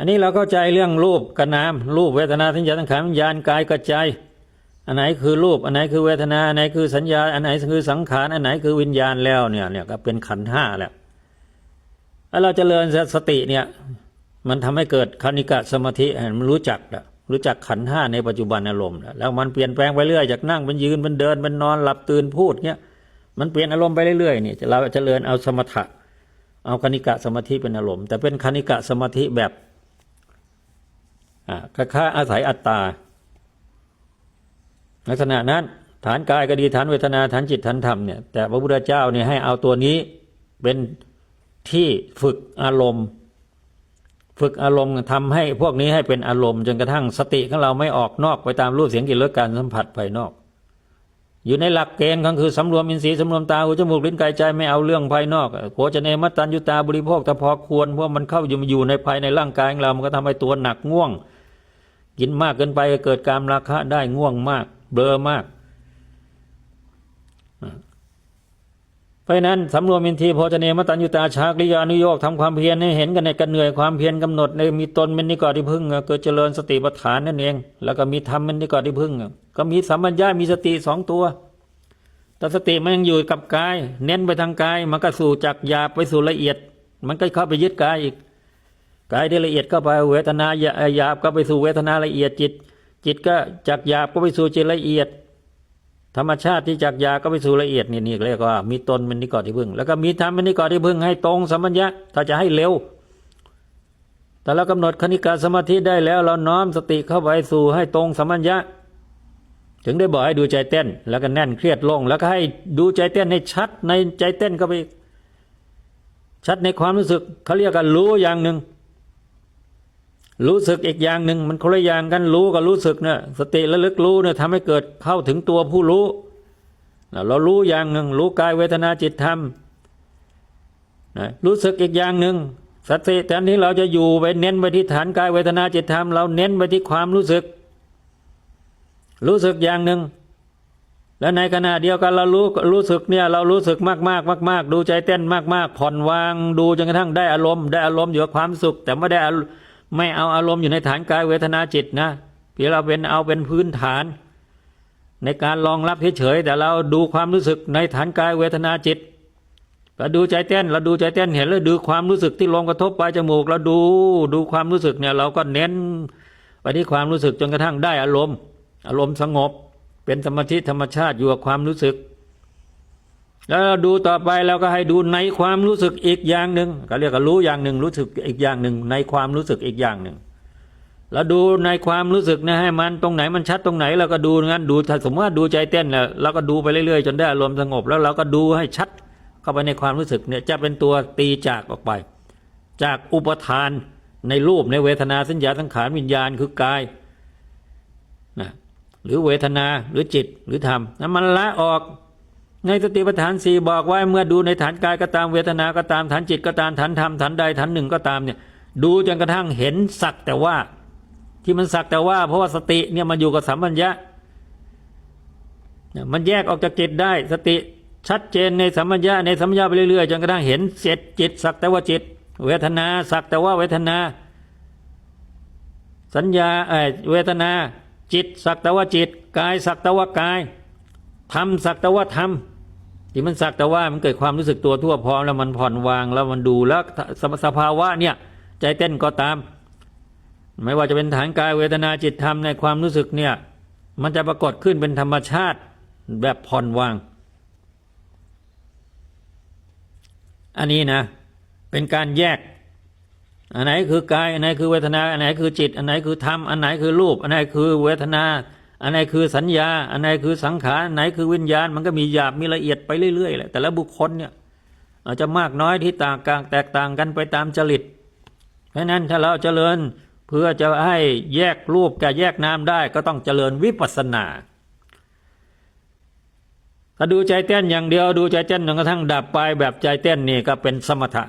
อันนี้เราเข้าใจเรื่องรูปกับนามรูปเวทนาสัญญาสังขารวิญญาณกายกับใจ อันไหนคือรูป อันไหนคือเวทนา อันไหนคือสัญญา อันไหนคือสังขาร อันไหนคือวิญญาณแล้วเนี่ยเนี่ยก็เป็นขันธ์ห้าแล้วแล้วเราจเจริญสติเนี่ยมันทำให้เกิดคณิกะสมาธิมันรู้จักล้วรู้จักขันธ์ห้าในปัจจุบันอารมณ์แล้วแล้วมันเปลี่ยนแปลงไปเรื่อยจากนั่งเป็นยืนเป็นเดินเป็นนอนหลับตื่นพูดเนี่ยมันเปลี่ยนอารมณ์ไปเรื่อยๆนี่เราจเจริญเอาสมถะ เอาคณิกะสมาธิเป็นอารมณ์ แต่เป็นคณิกะสมาธิแบบ อ่าค่าอาศัยอัตตา ลักษณะนั้นฐานกายก็ดีฐานเวทนาฐานจิตฐานธรรมเนี่ยแต่พระพุทธเจ้าเนี่ยให้เอาตัวนี้เป็นที่ฝึกอารมณ์ ฝึกอารมณ์ทำให้พวกนี้ให้เป็นอารมณ์จนกระทั่งสติของเราไม่ออกนอกไปตามรูปเสียงกลิ่นรสการสัมผัสภายนอก อยู่ในหลักเกณฑ์ก็คือสำรวมอินทรีย์สำรวมตาหูจมูกลิ้นกายใจไม่เอาเรื่องภายนอกโภชเนมัตตัญยุตาบริโภคแต่พอควรเพราะมันเข้าอยู่อยู่ในภายในร่างกายของเรามันก็ทำให้ตัวหนักง่วง กินมากเกินไปเกิดการราคะได้ง่วงมาก เบลอมากเพราะนั้นสำรวมอินทรีย์โภชเนมตัญญุตาชากริยานุโยกทำความเพียรให้เห็นกันในกันเหนื่อยความเพียรกำหนดในมีตนเป็นนิกรที่พึ่งเกิดเจริญสติปัฏฐานนั่นเอง แล้วก็มีธรรมเป็นนิกรที่พึ่ง ก็มีสัมปัญญามีสติสองตัว แต่สติมันยังอยู่กับกาย เน้นไปทางกาย มันก็สู่จากหยาบไปสู่ละเอียด มันก็เข้าไปยึดกายอีก กายที่ละเอียดเข้าไปเวทนาหยาบก็ไปสู่เวทนาละเอียดจิต จิตก็จากหยาบก็ไปสู่จิตละเอียด ธรรมชาติที่จากหยาบก็ไปสู่ละเอียดนี่นี่เรียกว่ามีตนเป็นนิกรที่พึ่ง แล้วก็มีธรรมเป็นนิกรที่พึ่งให้ตรงสัมปัญญะถ้าจะให้เร็วแต่เรากำหนดคณิกาสมาธิได้แล้วเราน้อมสติเข้าไปสู่ให้ตรงสัมปัญญะ ถึงได้บอกให้ดูใจเต้น แล้วก็แน่นเครียดลง แล้วก็ให้ดูใจเต้นให้ชัดในใจเต้นก็ไป ชัดในความรู้สึกเขาเรียกกันรู้อย่างหนึ่งรู้สึกอีกอย่างหนึ่งมันคนละอย่างกันรู้กับรู้สึกเนี่ยสติระลึกรู้เนี่ยทำให้เกิดเข้าถึงตัวผู้รู้เรารู้อย่างหนึ่งรู้กายเวทนาจิตธรรมนะรู้สึกอีกอย่างหนึ่งสติแทนที่เราจะอยู่ไปเน้นไปที่ฐานกายเวทนาจิตธรรมเราเน้นไปที่ความรู้สึก รู้สึกอย่างหนึ่งแล้วในขณะเดียวกันเรารู้รู้สึกเนี่ยเรารู้สึกมากมากมากมากดูใจเต้นมากมากผ่อนวางดูจนกระทั่งได้อารมณ์ได้อารมณ์อยู่กับความสุข แต่ไม่ได้ไม่เอาอารมณ์อยู่ในฐานกายเวทนาจิตนะเพียงเราเป็นเอาเป็นพื้นฐาน ในการรองรับเฉยๆแต่เราดูความรู้สึกในฐานกายเวทนาจิตเราดูใจเต้นเราดูใจเต้นเห็นแล้วดูความรู้สึกที่ลงกระทบปลายจมูกเราดูดูความรู้สึกเนี่ยเราก็เน้นไปที่ความรู้สึกจนกระทั่งได้อารมณ์ อารมณ์สงบ เป็นสมาธิธรรมชาติอยู่กับความรู้สึก แล้วดูต่อไปเราก็ให้ดูในความรู้สึกอีกอย่างหนึ่งก็เรียกว่ารู้อย่างหนึ่งรู้สึกอีกอย่างหนึ่ง ในความรู้สึกอีกอย่างหนึ่งเราดูในความรู้สึกนะให้มันตรงไหนมันชัดตรงไหนเราก็ดูงั้นดูถ้าสมมติว่าดูใจเต้นเนี่ยเราก็ดูไปเรื่อยๆ จนได้อารมณ์สงบ แล้วเราก็ดูให้ชัดเข้าไปในความรู้สึกเนี่ยจะเป็นตัวตีจากออกไป จากอุปทานในรูปในเวทนาสัญญาสังขารวิญญาณคือกาย หรือเวทนาหรือจิตหรือธรรมนั้นมันละออกในสติปัฏฐานสี่บอกไว้เมื่อดูในฐานกายก็ตามเวทนาก็ตามฐานจิตก็ตามฐานธรรมฐานใดฐานหนึ่งก็ตามเนี่ย ดูจนกระทั่งเห็นสักแต่ว่า ที่มันสักแต่ว่า เพราะว่าสติเนี่ยมันอยู่กับสัมปัญญะมันแยกออกจากจิตได้ สติชัดเจนในสัมปัญญะในสัมปัญญะไปเรื่อยๆจนกระทั่งเห็นเสร็จจิต สักแต่ว่าจิต เวทนาสักแต่ว่าเวทนา สัญญาเอเวทนา จิตสักแต่ว่าจิต กายสักแต่ว่ากายธรรมสักแต่ว่าธรรมที่มันสักแต่ว่ามันเกิดความรู้สึกตัวทั่วพร้อมแล้วมันผ่อนวางแล้วมันดูแล้วสสภาวะเนี่ย ใจเต้นก็ตาม ไม่ว่าจะเป็นฐานกายเวทนาจิตธรรมในความรู้สึกเนี่ย มันจะปรากฏขึ้นเป็นธรรมชาติแบบผ่อนวาง อันนี้นะ เป็นการแยก อันไหนคือกาย อันไหนคือเวทนา อันไหนคือจิต อันไหนคือธรรม อันไหนคือรูป อันไหนคือเวทนา อันไหนคือสัญญา อันไหนคือสังขารอันไหนคือวิญญาณ มันก็มีหยาบมีละเอียดไปเรื่อยๆแหละแต่ละบุคคลเนี่ยอาจจะมากน้อยที่ต่างกันแตกต่างกันไปตามจริต เพราะนั้นถ้าเราเจริญเพื่อจะให้แยกรูปกับแยกนามได้ก็ต้องเจริญวิปัสสนาถ้าดูใจเต้นอย่างเดียวดูใจเต้นจนกระทั่งดับไปแบบใจเต้นนี่ก็เป็นสมถะ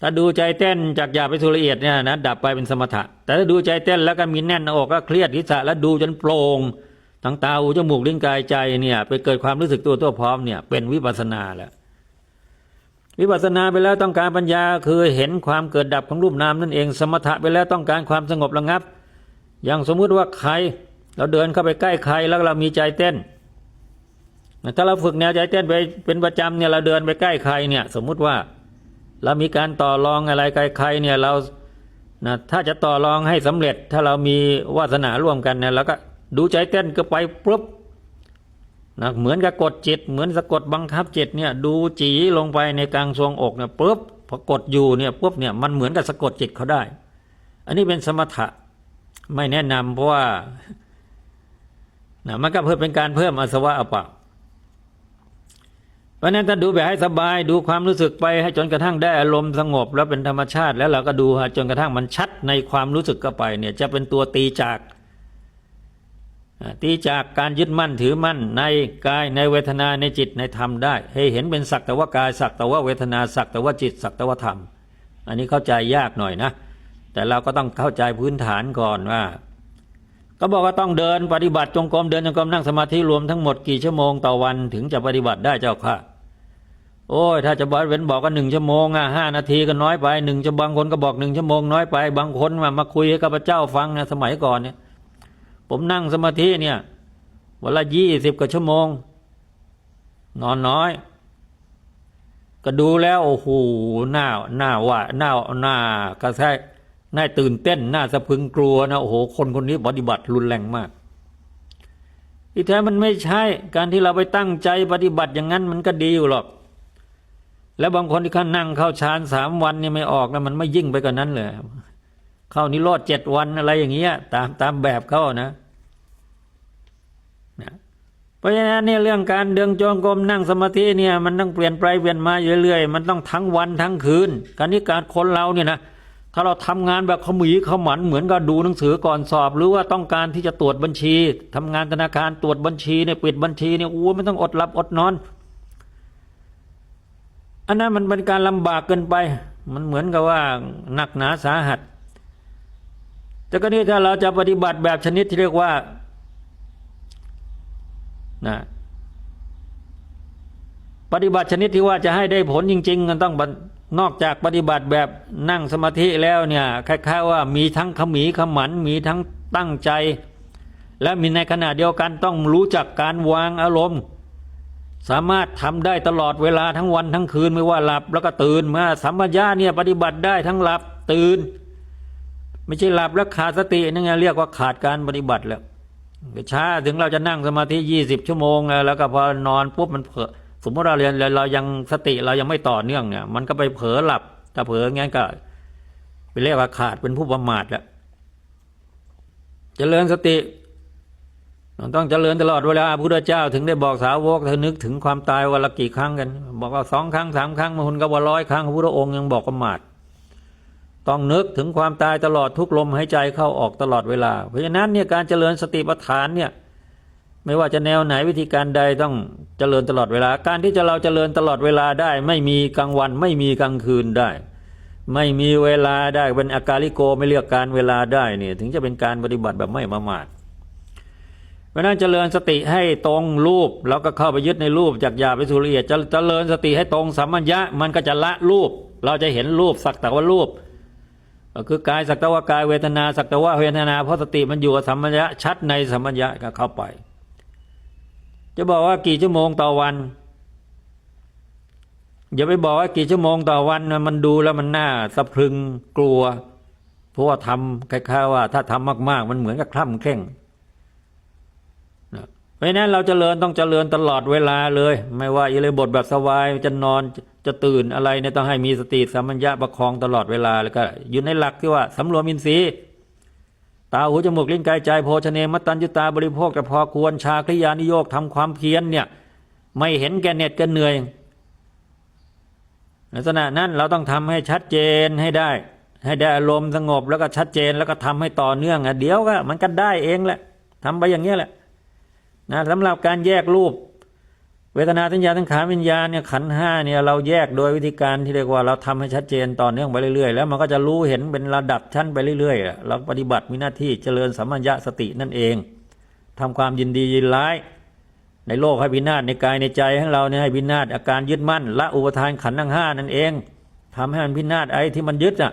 ถ้าดูใจเต้นจากหยาบไปสู่ละเอียดเนี่ยนะดับไปเป็นสมถะ แต่ถ้าดูใจเต้นแล้วก็มีแน่นหน้าอกก็เครียดทิศะแล้วดูจนโปร่งทั้งตาหูจมูกลิ้นกายใจเนี่ยไปเกิดความรู้สึกตัวตัวพร้อมเนี่ยเป็นวิปัสนาแล้ววิปัสสนาไปแล้วต้องการปัญญาคือเห็นความเกิดดับของรูปนามนั่นเอง สมถะไปแล้วต้องการความสงบระงับ อย่างสมมุติว่าใคร เราเดินเข้าไปใกล้ใครแล้วเรามีใจเต้นถ้าเราฝึกแนวใจเต้นไปเป็นประจำเนี่ยเราเดินไปใกล้ใครเนี่ย สมมุติว่า เรามีการต่อรองอะไรใครๆเนี่ยเรานะถ้าจะต่อรองให้สำเร็จ ถ้าเรามีวาสนาร่วมกันเนี่ยเราก็ดูใจเต้นก็ไปปุ๊บนะเหมือนกับกดจิต เหมือนสะกดบังคับจิตเนี่ยดูจีลงไปในกลางทรวงอกเนี่ยปุ๊บพอกดอยู่เนี่ยปุ๊บเนี่ยมันเหมือนกับสะกดจิตเขาได้ อันนี้เป็นสมถะไม่แนะนำเพราะว่านะมันก็เพื่อเป็นการเพิ่มอสวะอปล่าเพ ราะนั้นถ้าดูแบบให้สบายดูความรู้สึกไปให้จนกระทั่งได้อารมณ์สงบ แล้วเป็นธรรมชาติ แล้วเราก็ดูฮะจนกระทั่งมันชัดในความรู้สึกก็ไปเนี่ยจะเป็นตัวตีจากตีจากการยึดมั่นถือมั่นในกายในเวทนาในจิตในธรรมได้ให้เห็นเป็นสักแต่ว่ากายสักแต่ว่าเวทนาสักแต่ว่าจิตสักแต่ว่าธรรม อันนี้เข้าใจยากหน่อยนะ แต่เราก็ต้องเข้าใจพื้นฐานก่อนว่า ก็บอกว่าต้องเดินปฏิบัติจงกรมเดินจงกรมนั่งสมาธิรวมทั้งหมดกี่ชั่วโมงต่อวันถึงจะปฏิบัติได้เจ้าค่ะ โอ้ยถ้าจะบอกเว้นบอกก็หนึ่งชั่วโมงอะห้านาทีก็น้อยไปหนึ่งจะบางคนก็บอกหนึ่งชั่วโมงน้อยไป บางคนมามาคุยให้กับพระเจ้าฟังนะสมัยก่อนเนี่ย ผมนั่งสมาธิเนี่ยวันละยี่สิบกว่าชั่วโมง นอนน้อย ก็ดูแล้วโอ้โหหน้าหน้าว่าหน้าหน้ากระแทกหน่าตื่นเต้นหน่าสะพึงกลัวนะโอ้โหคนคนนี้ปฏิบัติรุนแรงมากที่แท้มันไม่ใช่ การที่เราไปตั้งใจปฏิบัติอย่างนั้นมันก็ดีอยู่หรอก แล้วบางคนที่เขานั่งเข้าฌานสามวันนี่ไม่ออกแล้วมันไม่ยิ่งไปกว่านั้นเลยเข้านิโรธเจ็ดวันอะไรอย่างเงี้ยตามตามแบบเขานะนะเพราะฉะนั้นเนี่ยเรื่องการเดินจงกรมนั่งสมาธิเนี่ยมันต้องเปลี่ยนไปเปลี่ยนมาเรื่อยๆมันต้องทั้งวันทั้งคืน การนี้การคนเราเนี่ยนะถ้าเราทำงานแบบขมีขมันเหมือนกับดูหนังสือก่อนสอบ หรือว่าต้องการที่จะตรวจบัญชีทำงานธนาคารตรวจบัญชีเนี่ยปิดบัญชีเนี่ยโอ้ไม่ต้องอดหลับอดนอน อันนั้นมันเป็นการลำบากเกินไป มันเหมือนกับว่าหนักหนาสาหัส แต่ก็นี่ถ้าเราจะปฏิบัติแบบชนิดที่เรียกว่านะปฏิบัติชนิดที่ว่าจะให้ได้ผลจริงๆกันต้องนนอกจากปฏิบัติแบบนั่งสมาธิแล้วเนี่ยคล้ายๆว่ามีทั้งขมีขมันมีทั้งตั้งใจ และมีในขณะเดียวกันต้องรู้จักการวางอารมณ์ สามารถทำได้ตลอดเวลาทั้งวันทั้งคืนไม่ว่าหลับแล้วก็ตื่นมื่อสัมปญญาเนี่ยปฏิบัติได้ทั้งหลับตื่น ไม่ใช่หลับแล้วขาดสตินั่นไงเรียกว่าขาดการปฏิบัติแล้วช้าถึงเราจะนั่งสมาธิยี่สิบชั่วโมง แล้วก็พอนอนปุ๊บมันเผลอสมมติเราเรียนเรายังสติเรายังไม่ต่อเนื่องเนี่ยมันก็ไปเผลอหลับถ้าเผลองั้นก็ไปเรียกว่าขาดเป็นผู้ประมาทแล้วจเจริญสติ ต้องเจริญตลอดเวลาพระพุทธเจ้าถึงได้บอกสาวกเธอนึกถึงความตายวันละกี่ครั้งกัน บอกว่าสองครั้งสามครั้งมาหุ่นก็ว่าร้อยครั้งพระพุทธองค์ยังบอกประมาทต้องนึกถึงความตายตลอดทุกลมหายใจเข้าออกตลอดเวลา เพราะฉะนั้นเนี่ยการเจริญสติปัฏฐานเนี่ยไม่ว่าจะแนวไหนวิธีการใดต้องเจริญตลอดเวลา การที่จะเราเจริญตลอดเวลาได้ ไม่มีกลางวัน ไม่มีกลางคืนได้ ไม่มีเวลาได้เป็นอาการลิโกไม่เลือกการเวลาได้เนี่ยถึงจะเป็นการปฏิบัติแบบไม่ประมาท เพราะนั้นเจริญสติให้ตรงรูปแล้วก็เข้าไปยึดในรูปจากหยาบไปสู่ละเอียดจะเจริญสติให้ตรงสัมมัญญะมันก็จะละรูป เราจะเห็นรูปสักแต่ว่ารูปก็คือกายสักแต่ว่ากายเวทนาสักแต่ว่าเวทนาเพราะสติมันอยู่กับสัมมัญญะชัดในสัมมัญญะก็เข้าไป จะบอกว่ากี่ชั่วโมงต่อวันอย่าไปบอกว่ากี่ชั่วโมงต่อวันมันดูแล้วมันน่าสะพรึงกลัว เพราะว่าทำคล้ายๆว่า ถ้าทำมาก ๆ มันเหมือนกับคล่ำเคร่ง ราะฉะนั้นเราจเจริญต้องจเจริญตลอดเวลาเลย ไม่ว่าอิเลยบทแบบสบายจะนอนจะตื่นอะไรเนี่ยต้องให้มีสติสัมมัญญะประคองตลอดเวลาแล้วก็อยู่ในหลักที่ว่าสำรวมอินทรีย์ตาหูจมูกลิ้นกายใจโภชเนมัตตัญญุตาบริโภคแต่พอควรชาคริยานิโยกทำความเพียรเนี่ย ไม่เห็นแก่เน็ดแก่เหนื่อยลักษณะนั้นเราต้องทำให้ชัดเจนให้ได้ ให้ได้อารมณ์สงบแล้วก็ชัดเจนแล้วก็ทำให้ต่อเนื่องอะเดี๋ยวก็มันก็ได้เองแหละทำไปอย่างเงี้ยแหละ นะสำหรับการแยกรูป เวทนาสัญญาทั้งขาวิญญาณเนี่ยขันห้าเนี่ยเราแยกโดยวิธีการที่เรียกว่าเราทำให้ชัดเจนต่อเนื่องไปเรื่อยๆ แล้วมันก็จะรู้เห็นเป็นระดับชั้นไปเรื่อยๆเราปฏิบัติมีหน้าที่เจริญสัมมัญญสตินั่นเองทำความยินดียินร้าย ในโลกให้พินาศในกายในใจของเราเนี่ยให้พินาศอาการยึดมั่นละอุปทานขันทั้งห้านั่นเองทำให้มันพินาศไอ้ที่มันยึดอะ